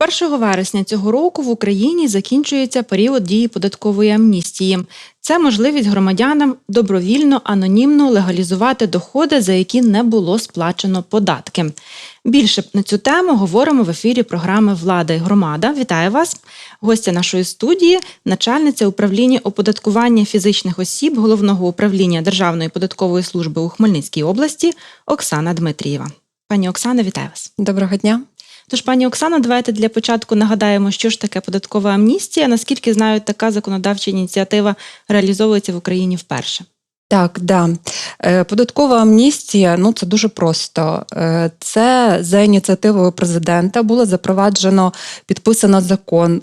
1 вересня цього року в Україні закінчується період дії податкової амністії. Це можливість громадянам добровільно анонімно легалізувати доходи, за які не було сплачено податки. Більше на цю тему говоримо в ефірі програми Влада і громада. Вітаю вас! Гостя нашої студії, начальниця управління оподаткування фізичних осіб головного управління Державної податкової служби у Хмельницькій області Оксана Дмитрієва. Пані Оксана, вітаю вас. Доброго дня. Тож, пані Оксана, давайте для початку нагадаємо, що ж таке податкова амністія. Наскільки знаю, така законодавча ініціатива реалізовується в Україні вперше. Так, да. Е, Податкова амністія ну це дуже просто. Е, Це за ініціативою президента було запроваджено підписано закон.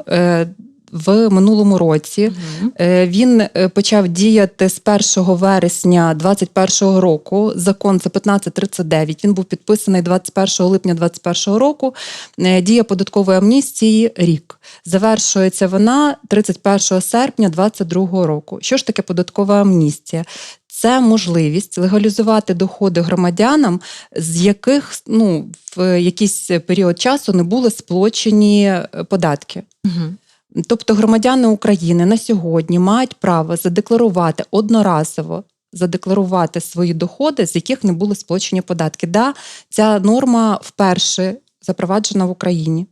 В минулому році Угу. Він е, почав діяти з 1 вересня 2021 року. Закон це 1539. Він був підписаний 21 липня 2021 року. Е, Дія податкової амністії рік. Завершується вона 31 серпня 2022 року. Що ж таке податкова амністія? Це можливість легалізувати доходи громадянам, з яких ну в якийсь період часу не були сплочені податки. Угу. Тобто громадяни України на сьогодні мають право задекларувати одноразово. Задекларувати свої доходи, з яких не були сплачені податки. Да, ця норма вперше запроваджена в Україні.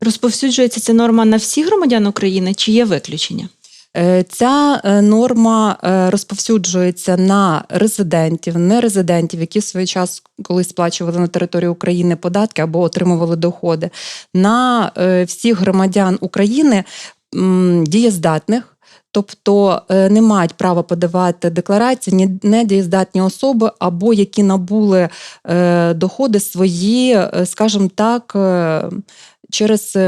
Розповсюджується ця норма на всіх громадян України чи є виключення? Е, Ця е, норма е, розповсюджується на резидентів, нерезидентів, які в свій час колись сплачували на території України податки або отримували доходи, на всіх громадян України дієздатних. Тобто не мають права подавати декларації ні- недієздатні особи, або які набули доходи свої, скажімо так, через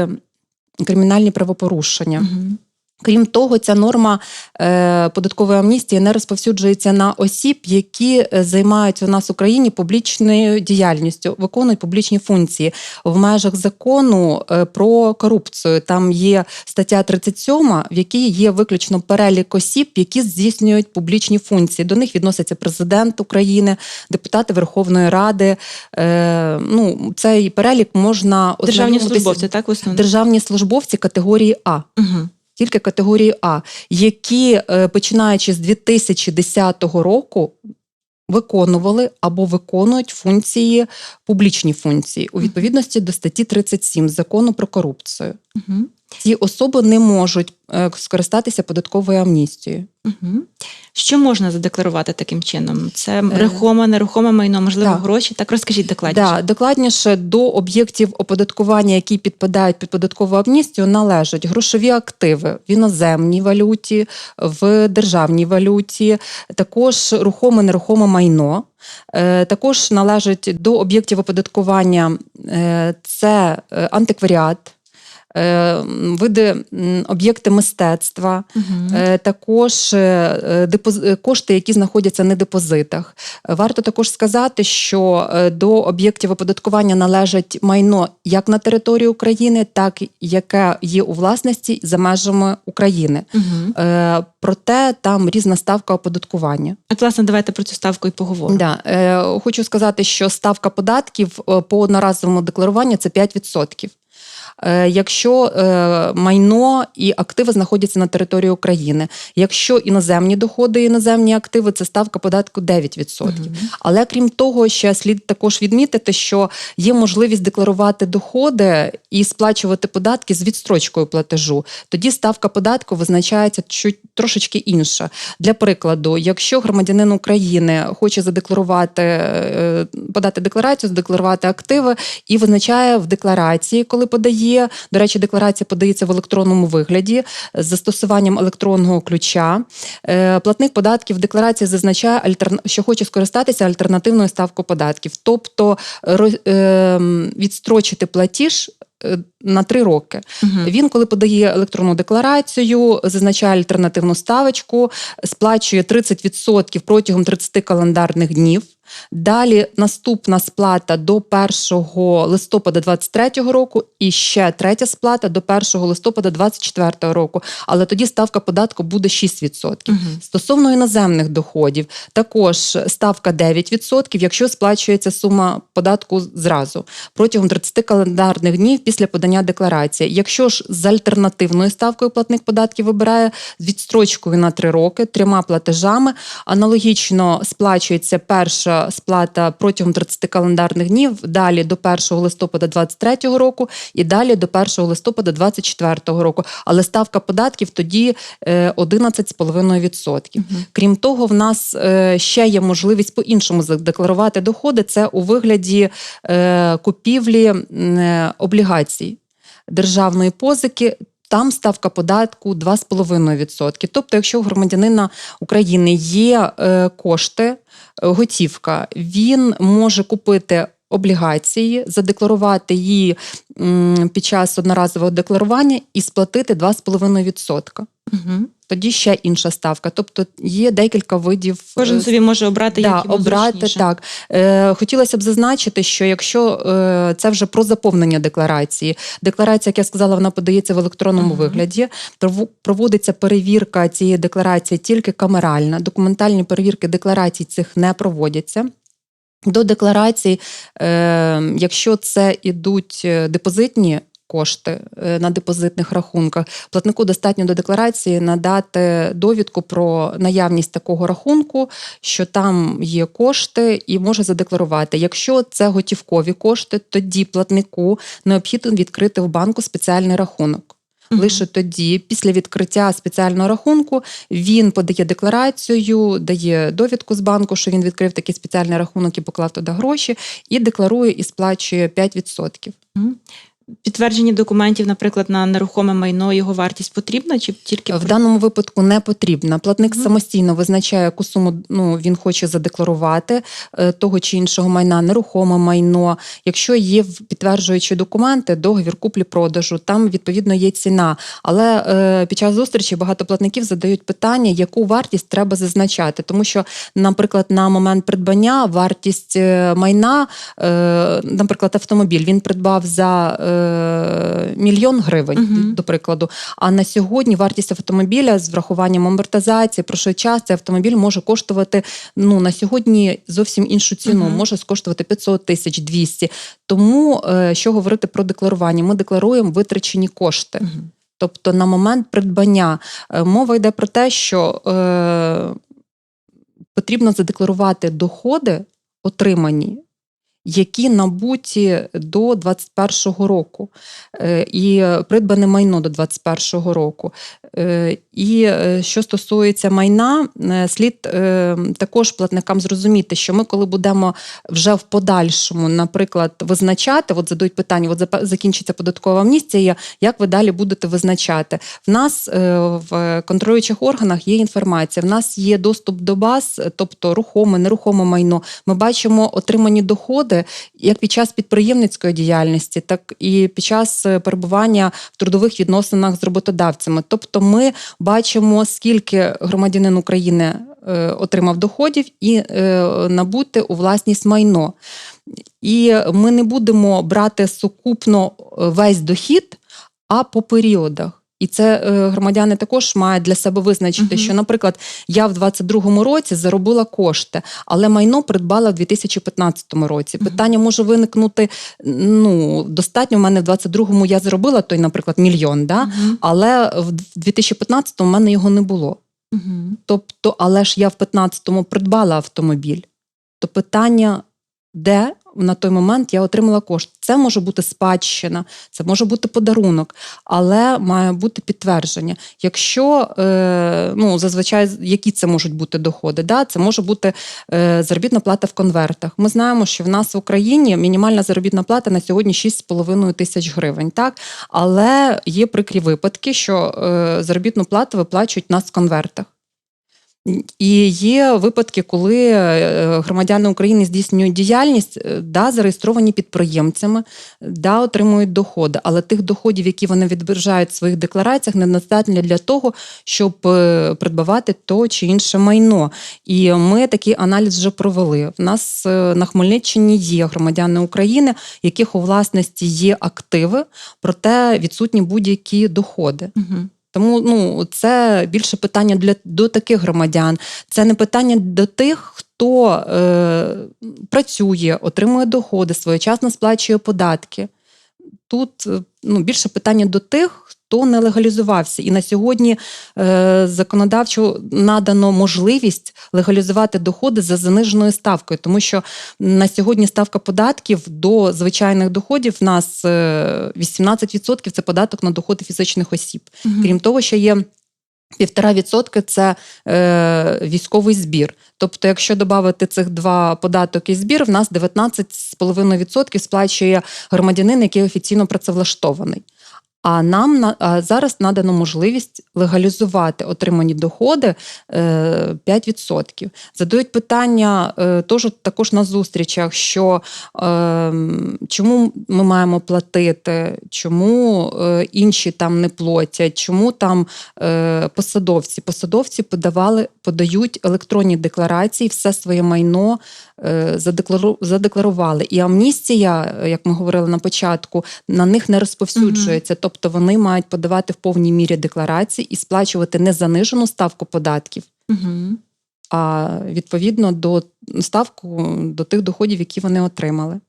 кримінальні правопорушення. Угу. Крім того, ця норма е, податкової амністії не розповсюджується на осіб, які е, займаються у нас в Україні публічною діяльністю, виконують публічні функції в межах закону е, про корупцію. Там є стаття 37, в якій є виключно перелік осіб, які здійснюють публічні функції. До них відноситься президент України, депутати Верховної Ради. Ну, цей перелік можна Державні службовці, так в основному? державні службовці категорії А Угу. Тільки категорії А, які е, починаючи з 2010 року виконували або виконують функції, публічні функції у відповідності до статті 37 закону про корупцію. Угу. Ці особи не можуть е, скористатися податковою амністією. Угу. Що можна задекларувати таким чином? Це рухоме, нерухоме майно, можливо, так. гроші. Так розкажіть докладніше. Да, докладніше до об'єктів оподаткування, які підпадають під податкову амністію, належать грошові активи в іноземній валюті, в державній валюті, також рухоме нерухоме майно. Е, Також належать до об'єктів оподаткування е, це е, антикваріат, е, види об'єкти мистецтва, Угу. Е, Також е, е, депоз- е, кошти, які знаходяться на депозитах. Е, Варто також сказати, що е, до об'єктів оподаткування належить майно як на території України, так і яке є у власності за межами України. Угу. Е, Проте там різна ставка оподаткування. От, власне, давайте про цю ставку і поговоримо. Да. Е, Хочу сказати, що ставка податків е, по одноразовому декларуванню це 5%. Е, Якщо е, майно і активи знаходяться на території України, якщо іноземні доходи і іноземні активи, це ставка податку 9%. Мгм. Але крім того, ще слід також відмітити, що є можливість декларувати доходи і сплачувати податки з відстрочкою платежу. Тоді ставка податку визначається чуть трошечки інша. Для прикладу, якщо громадянин України хоче задекларувати, е, подати декларацію, задекларувати активи і визначає в декларації, коли подає. До речі, декларація подається в електронному вигляді з застосуванням електронного ключа. Е, Платник податків в декларації зазначає, що хоче скористатися альтернативною ставкою податків, тобто ем, відстрочити платіж. е, На три роки Мгм. він, коли подає електронну декларацію, зазначає альтернативну ставочку, сплачує 30% протягом 30 календарних днів. Далі наступна сплата до 1 листопада 2023 року, і ще третя сплата до 1 листопада 2024 року. Але тоді ставка податку буде 6%. Мгм. Стосовно іноземних доходів, також ставка 9%, якщо сплачується сума податку зразу протягом 30 календарних днів після подання декларації. Якщо ж з альтернативною ставкою платник податків вибирає з відстрочкою на 3 роки, трьома платежами, аналогічно сплачується перша сплата протягом 30 календарних днів, далі до 1 листопада 2023 року і далі до 1 листопада 2024 року. Але ставка податків тоді е, 11,5%. Мгм. Крім того, в нас е, ще є можливість по-іншому задекларувати доходи. Це у вигляді е, купівлі е, облігацій державної позики. Там ставка податку 2,5%. Тобто, якщо у громадянина України є е, кошти, е, готівка, він може купити облігації, задекларувати її під час одноразового декларування і сплатити 2,5%. Мгм. Тоді ще інша ставка. Тобто є декілька видів. Кожен е, собі може обрати, да, як йому обрати зручніше. так. Е, хотілося б зазначити, що якщо е, це вже про заповнення декларації, декларація, як я сказала, вона подається в електронному Мгм. вигляді. Проводиться перевірка цієї декларації тільки камеральна. Документальні перевірки декларацій цих не проводяться. До декларацій, е, якщо це ідуть е, депозитні кошти е, на депозитних рахунках, платнику достатньо до декларації надати довідку про наявність такого рахунку, що там є кошти, і може задекларувати. Якщо це готівкові кошти, тоді платнику необхідно відкрити в банку спеціальний рахунок. Лише тоді, після відкриття спеціального рахунку, він подає декларацію, дає довідку з банку, що він відкрив такий спеціальний рахунок і поклав туди гроші, і декларує і сплачує 5%. Підтвердження документів, наприклад, на нерухоме майно, його вартість потрібна чи тільки В даному випадку не потрібна. Платник Мгм. самостійно визначає, яку суму ну, він хоче задекларувати е, того чи іншого майна, нерухоме майно. Якщо є підтверджуючі документи, договір куплі-продажу, там відповідно є ціна. Але е, під час зустрічі багато платників задають питання, яку вартість треба зазначати, тому що, наприклад, на момент придбання вартість е, майна, е, наприклад, автомобіль він придбав за е, мільйон гривень, Мгм. до прикладу. А на сьогодні вартість автомобіля з врахуванням амортизації, про що час цей автомобіль може коштувати ну на сьогодні зовсім іншу ціну, Мгм. може скоштувати 500 тисяч 200. Тому е, що говорити про декларування? Ми декларуємо витрачені кошти. Мгм. Тобто на момент придбання Е, мова йде про те, що е, потрібно задекларувати доходи, отримані, які набуті до 21-го року, е, і придбане майно до 21-го року. Е, І е, що стосується майна, слід також платникам зрозуміти, що ми, коли будемо вже в подальшому, наприклад, визначати, от задають питання, от закінчиться податкова амністія, як ви далі будете визначати? В нас в контролюючих органах є інформація, в нас є доступ до баз, тобто рухоме, нерухоме майно. Ми бачимо отримані доходи як під час підприємницької діяльності, так і під час е, перебування в трудових відносинах з роботодавцями. Тобто, ми бачимо, скільки громадянин України е, отримав доходів і е, набути у власність майно. І ми не будемо брати сукупно весь дохід, а по періодах. І це е, громадяни також мають для себе визначити, Мгм. що, наприклад, я в 22-му році заробила кошти, але майно придбала в 2015 році. Мгм. Питання може виникнути: ну достатньо в мене в 22-му я заробила той, наприклад, мільйон, да? Мгм. але в 2015-му в мене його не було. Мгм. Тобто, але ж я в 15-му придбала автомобіль. То питання, де на той момент я отримала кошти. Це може бути спадщина, це може бути подарунок, але має бути підтвердження. Якщо е, ну зазвичай які це можуть бути доходи? Да? Це може бути е, заробітна плата в конвертах. Ми знаємо, що в нас в Україні мінімальна заробітна плата на сьогодні 6,5 тисяч гривень. Так, але є прикрі випадки, що е, заробітну плату виплачують нас в конвертах. І є випадки, коли е, громадяни України здійснюють діяльність, е, да, зареєстровані підприємцями, да, отримують доходи, але тих доходів, які вони відображають в своїх деклараціях, недостатньо для того, щоб е, придбавати то чи інше майно. І ми такий аналіз вже провели. У нас на Хмельниччині є громадяни України, яких у власності є активи, проте відсутні будь-які доходи. Угу. Тому ну це більше питання для до таких громадян. Це не питання до тих, хто е, працює, отримує доходи, своєчасно сплачує податки. Тут е, ну, більше питання до тих, хто не легалізувався. І на сьогодні е, законодавчо надано можливість легалізувати доходи за заниженою ставкою, тому що на сьогодні ставка податків до звичайних доходів в нас е, 18% це податок на доходи фізичних осіб. Крім того, ще є. Півтора відсотки це е, військовий збір. Тобто, якщо додати цих два податок і збір, в нас 19,5% сплачує громадянин, який офіційно працевлаштований. А нам на а зараз надано можливість легалізувати отримані доходи е, 5%. Задають питання е, тож, також на зустрічах, що е, чому ми маємо платити, чому е, інші там не платять, чому там е, посадовці. Посадовці подавали, подають електронні декларації, все своє майно е, задекларували. І амністія, е, як ми говорили на початку, на них не розповсюджується. Тобто вони мають подавати в повній мірі декларації і сплачувати не занижену ставку податків, Угу. а відповідно до ставку до тих доходів, які вони отримали.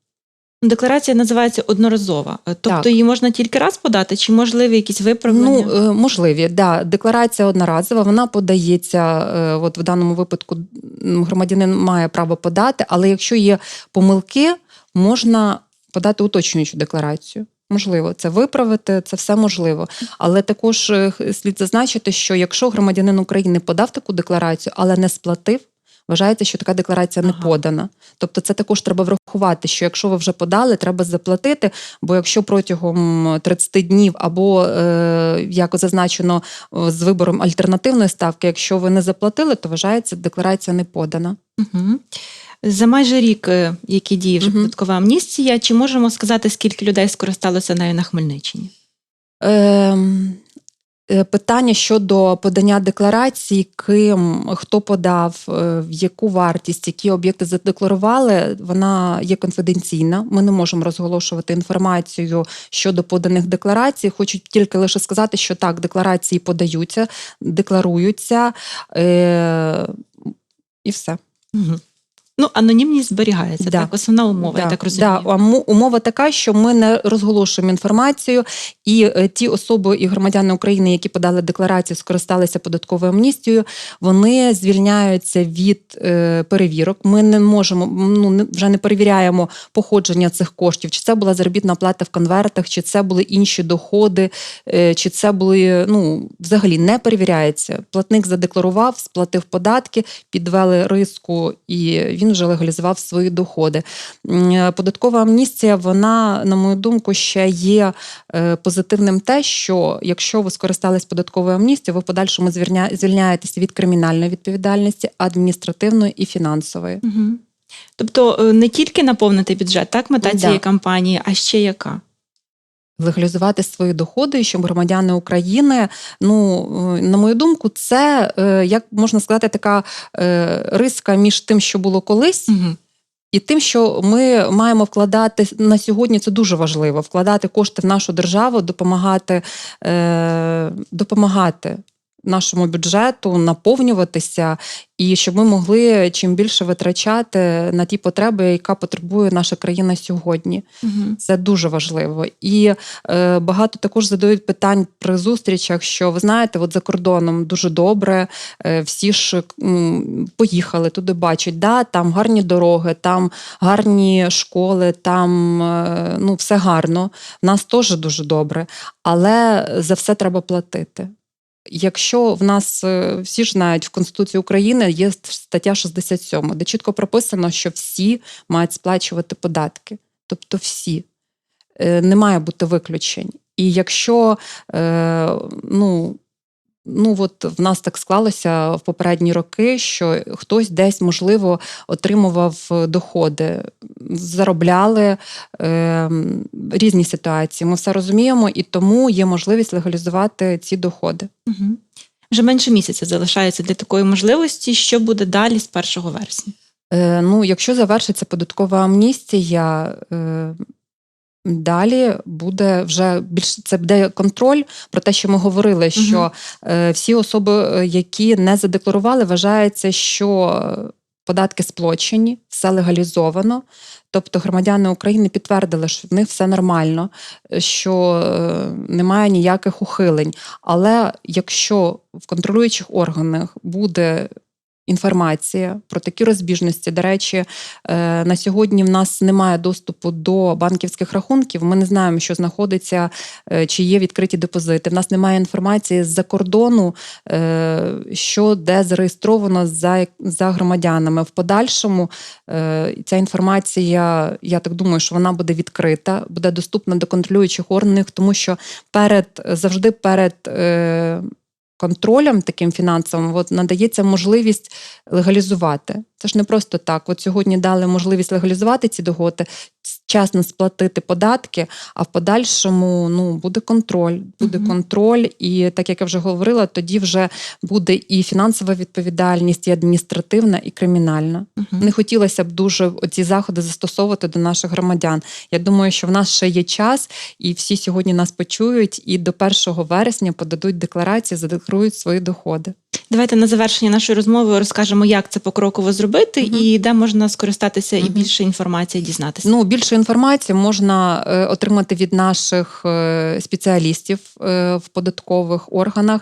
Декларація називається одноразова. Е, Тобто Так. її можна тільки раз подати, чи можливі якісь виправлення? Ну, е, можливі, да. Декларація одноразова, вона подається, е, от в даному випадку громадянин має право подати, але якщо є помилки, можна подати уточнюючу декларацію. Можливо, це виправити, це все можливо. Але також слід зазначити, що якщо громадянин України подав таку декларацію, але не сплатив, вважається, що така декларація не Ага. подана. Тобто, це також треба врахувати, що якщо ви вже подали, треба заплатити. Бо якщо протягом 30 днів або е, як зазначено з вибором альтернативної ставки, якщо ви не заплатили, то вважається декларація не подана. Угу. За майже рік, е, який діє вже податкова амністія, чи можемо сказати, скільки людей скористалося нею на Хмельниччині? Е, Питання щодо подання декларації, ким хто подав, е, в яку вартість, які об'єкти задекларували, вона є конфіденційна. Ми не можемо розголошувати інформацію щодо поданих декларацій. Хочу тільки лише сказати, що так, декларації подаються, декларуються е, і все. Угу. Ну, анонімність зберігається, Да. так? Основна умова, я так розумію. Да, умова така, що ми не розголошуємо інформацію, і е, ті особи і громадяни України, які подали декларацію, скористалися податковою амністією, вони звільняються від е, перевірок. Ми не можемо ну вже не перевіряємо походження цих коштів, чи це була заробітна плата в конвертах, чи це були інші доходи, е, чи це були ну взагалі не перевіряється. Платник задекларував, сплатив податки, підвели риску, і він вже легалізував свої доходи. Е, Податкова амністія, вона, на мою думку, ще є е, позитивним те, що якщо ви скористались податковою амністією, ви в подальшому звільня- звільняєтеся від кримінальної відповідальності, адміністративної і фінансової. Угу. Тобто е, не тільки наповнити бюджет, так, мета Да. цієї кампанії, а ще яка? Легалізувати свої доходи, щоб громадяни України, ну е, на мою думку, це е, як можна сказати, така е, риска між тим, що було колись, Угу. і тим, що ми маємо вкладати на сьогодні, це дуже важливо вкладати кошти в нашу державу, допомагати, е, допомагати нашому бюджету наповнюватися, і щоб ми могли чим більше витрачати на ті потреби, яка потребує наша країна сьогодні. Угу. Це дуже важливо. І е, багато також задають питань при зустрічах, що ви знаєте, от за кордоном дуже добре, е, всі ж м, поїхали туди, бачать, да, там гарні дороги, там гарні школи, там е, ну, все гарно. В нас теж дуже добре, але за все треба платити. Якщо в нас е, всі ж знають в Конституції України є стаття 67, де чітко прописано, що всі мають сплачувати податки, тобто всі Е, не має бути виключень. І якщо е, ну, Ну от в нас так склалося в попередні роки, що хтось десь можливо отримував доходи, заробляли е, різні ситуації. Ми все розуміємо, і тому є можливість легалізувати ці доходи. Угу. Вже менше місяця залишається для такої можливості. Що буде далі з 1 вересня? Е, ну, якщо завершиться податкова амністія. Е, Далі буде вже більш це буде контроль про те, що ми говорили, що е, всі особи, е, які не задекларували, вважається, що податки сплочені, все легалізовано. Тобто громадяни України підтвердили, що в них все нормально, що е, немає ніяких ухилень. Але якщо в контролюючих органах буде інформація про такі розбіжності. До речі, е, на сьогодні в нас немає доступу до банківських рахунків. Ми не знаємо, що знаходиться, е, чи є відкриті депозити. В нас немає інформації з-за кордону, е, що де зареєстровано за, за громадянами. В подальшому ця інформація, я так думаю, що вона буде відкрита, буде доступна до контролюючих органів, тому що перед завжди перед. Контролем таким фінансовим от надається можливість легалізувати. Це ж не просто так. От сьогодні дали можливість легалізувати ці доходи, чесно сплатити податки, а в подальшому ну буде контроль. Буде Мгм. контроль, і так як я вже говорила, тоді вже буде і фінансова відповідальність, і адміністративна, і кримінальна. Угу. Не хотілося б дуже ці заходи застосовувати до наших громадян. Я думаю, що в нас ще є час, і всі сьогодні нас почують, і до 1 вересня подадуть декларації, задекларують свої доходи. Давайте на завершення нашої розмови розкажемо, як це покроково зробити Мгм. і де можна скористатися і більше інформації дізнатися. Ну, більше інформації можна е, отримати від наших е, спеціалістів е, в податкових органах.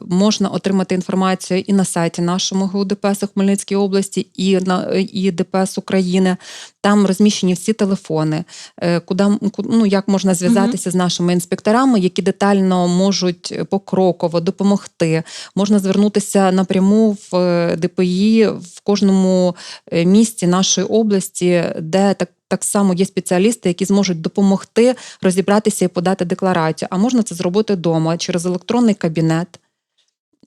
Можна отримати інформацію і на сайті нашому ГУ ДПС у Хмельницькій області, і на і ДПС України. Там розміщені всі телефони, куди ну, як можна зв'язатися з нашими інспекторами, які детально можуть покроково допомогти. Можна звернутися напряму в ДПІ в кожному місті нашої області, де так. Так само є спеціалісти, які зможуть допомогти розібратися і подати декларацію. А можна це зробити вдома через електронний кабінет,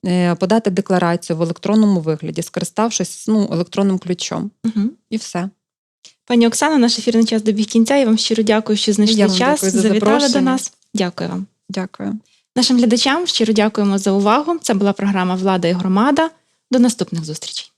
е, подати декларацію в електронному вигляді, скориставшись ну, електронним ключом. Угу. І все. Пані Оксано, наш ефірний час добіг кінця. Я вам щиро дякую, що знайшли Я вам час, дякую за завітали до нас. Дякую вам. Дякую. Нашим глядачам щиро дякуємо за увагу. Це була програма Влада і громада. До наступних зустрічей.